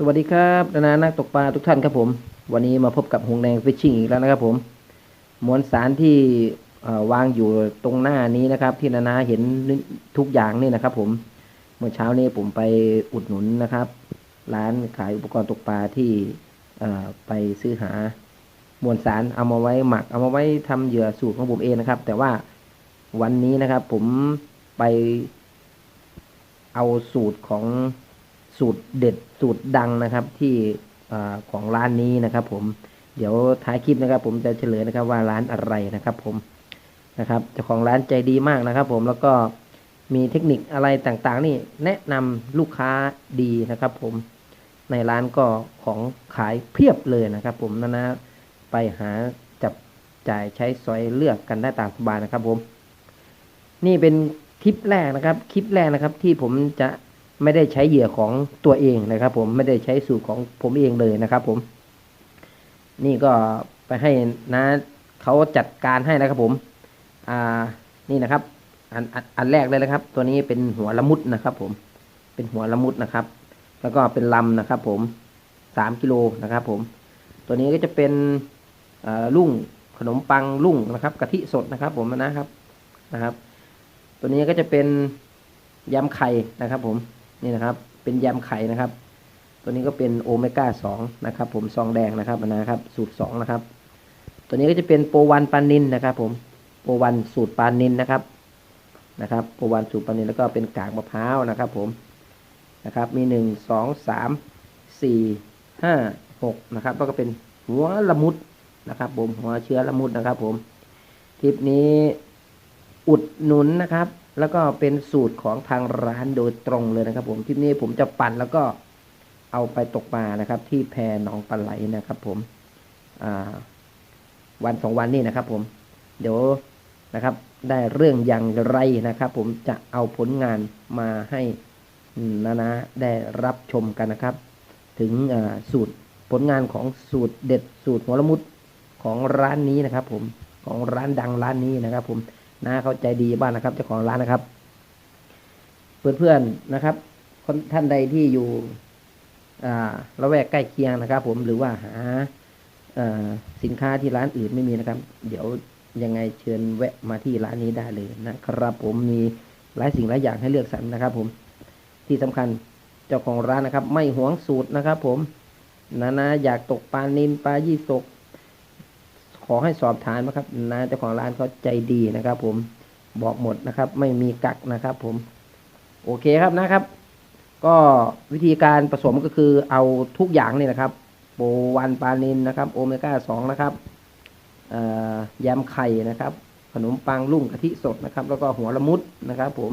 สวัสดีครับนานานักตกปลาทุกท่านครับผม วันนี้มาพบกับหงแดงฟิชชิ่งอีกแล้วนะครับผมมวลสารที่วางอยู่ตรงหน้านี้นะครับ ที่นานาเห็นทุกอย่างนี่นะครับ ผมเมื่อเช้านี้ผมไปอุดหนุนนะครับ ร้านขายอุปกรณ์ตกปลาที่ไปซื้อหามวลสารเอามาไว้หมัก เอามาไว้ทำเหยื่อสูตรของผมเองนะครับ แต่ว่าวันนี้นะครับ ผมไปเอาสูตรของ สูตรเด็ดสูตรดังนะครับที่อของร้านนี้นะครับ ผมเดี๋ยวท้ายคลิปนะครับ ผมจะเฉลยนะครับว่าร้านอะไรนะครับ ผมนะครับเจ้าของร้านใจดีมากนะครับ ผมแล้วก็มีเทคนิคอะไรต่างๆ นี่แนะนำลูกค้าดีนะครับ ผมในร้านก็ของขายเพียบเลยนะครับ ผมนะนะไปหาจับจ่ายใช้สอยเลือกกันได้ตามสบายนะครับ ผม นี่เป็นคลิปแรกนะครับ คลิปแรกนะครับ ที่ผมจะ ไม่ได้ใช้เหยื่อของตัวเองนะครับ ผมไม่ได้ใช้สูตรของผมเองเลยนะครับ ผม นี่ก็ไปให้นะเขาจัดการให้นะครับ ผม อ่า นี่นะครับ อันอันแรกเลยนะครับ ตัวนี้เป็นหัวละมุดนะครับ ผม เป็นหัวละมุดนะครับ แล้วก็เป็นลำนะครับ ผมสามกิโลนะครับ ผม ตัวนี้ก็จะเป็นลุ่งขนมปังลุ่งนะครับกะทิสดนะครับ ผมนะครับนะครับ ตัวนี้ก็จะเป็นยำไข่นะครับ ผม นี่นะครับ เป็นยำไข่นะครับ ตัวนี้ก็เป็นโอเมก้าสองนะครับ ผมซองแดงนะครับนะครับ สูตรสองนะครับ ตัวนี้ก็จะเป็นโปรวันปานินนะครับ ผมโปรวันสูตรปานินนะครับนะครับโปรวันสูตรปานินแล้วก็เป็นกากมะพร้าวนะครับ ผมนะครับ มีหนึ่งสองสามสี่ห้าหกนะครับแล้วก็เป็นหัวละมุดนะครับ ผมหัวเชื้อละมุดนะครับ ผมคลิปนี้อุดหนุนนะครับ แล้วก็เป็นสูตรของทางร้านโดยตรงเลยนะครับ ผมคลิปนี้ผมจะปั่นแล้วก็เอาไปตกปลานะครับ ที่แพหนองปลาไหลนะครับ ผมวันสองวันนี้นะครับ ผม เดี๋ยวนะครับ ได้เรื่องอย่างไรนะครับ ผมจะเอาผลงานมาให้นานะได้รับชมกันนะครับ ถึงสูตรผลงานของสูตรเด็ดสูตรหัวละมุดของร้านนี้นะครับ ผมของร้านดังร้านนี้นะครับ ผม น้าเขาใจดีบ้างนะครับเจ้าของร้านนะครับ เพื่อนๆนะครับ คนท่านใดที่อยู่อ่าละแวกใกล้เคียงนะครับ ผมหรือว่าหาสินค้าที่ร้านอื่นไม่มีนะครับ เดี๋ยวยังไงเชิญแวะมาที่ร้านนี้ได้เลยนะครับ ผมมีหลายสิ่งหลายอย่างให้เลือกสรรนะครับ ผมที่สำคัญเจ้าของร้านนะครับ ไม่หวงสูตรนะครับ ผมนะนะอยากตกปลานินปลายี่สก ขอให้สอบถามนะครับนะเจ้าของร้านเขาใจดีนะครับ ผมบอกหมดนะครับ ไม่มีกักนะครับ ผม โอเคครับนะครับ ก็วิธีการผสมก็คือเอาทุกอย่างนี่นะครับ โปวันปลานินนะครับ โอเมก้าสองนะครับยำไข่นะครับ ขนมปังลุ่งกะทิสดนะครับ แล้วก็หัวละมุดนะครับ ผม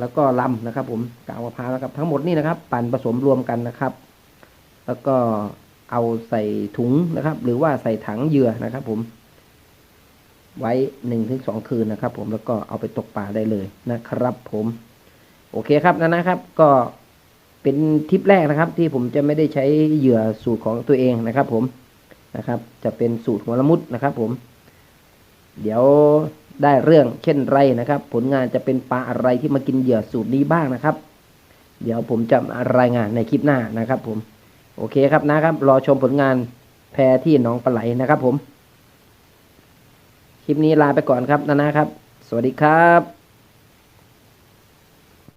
แล้วก็ลำนะครับ ผมกาวมะพร้าวนะครับ ทั้งหมดนี่นะครับ ปั่นผสมรวมกันนะครับ แล้วก็ เอาใส่ถุงนะครับ หรือว่าใส่ถังเหยื่อนะครับ ผม ไว้หนึ่งถึงสองคืนนะครับ ผมแล้วก็เอาไปตกปลาได้เลยนะครับ ผม โอเคครับนะนะครับ ก็เป็นทริปแรกนะครับ ที่ผมจะไม่ได้ใช้เหยื่อสูตรของตัวเองนะครับ ผมนะครับ จะเป็นสูตรหัวละมุดนะครับ ผม เดี๋ยวได้เรื่องเช่นไรนะครับ ผลงานจะเป็นปลาอะไรที่มากินเหยื่อสูตรนี้บ้างนะครับ เดี๋ยวผมจะรายงานในคลิปหน้านะครับ ผม โอเคครับนะครับ รอชมผลงานแพรที่หนองปลาไหลนะครับผม คลิปนี้ลาไปก่อนครับนะนะครับ สวัสดีครับ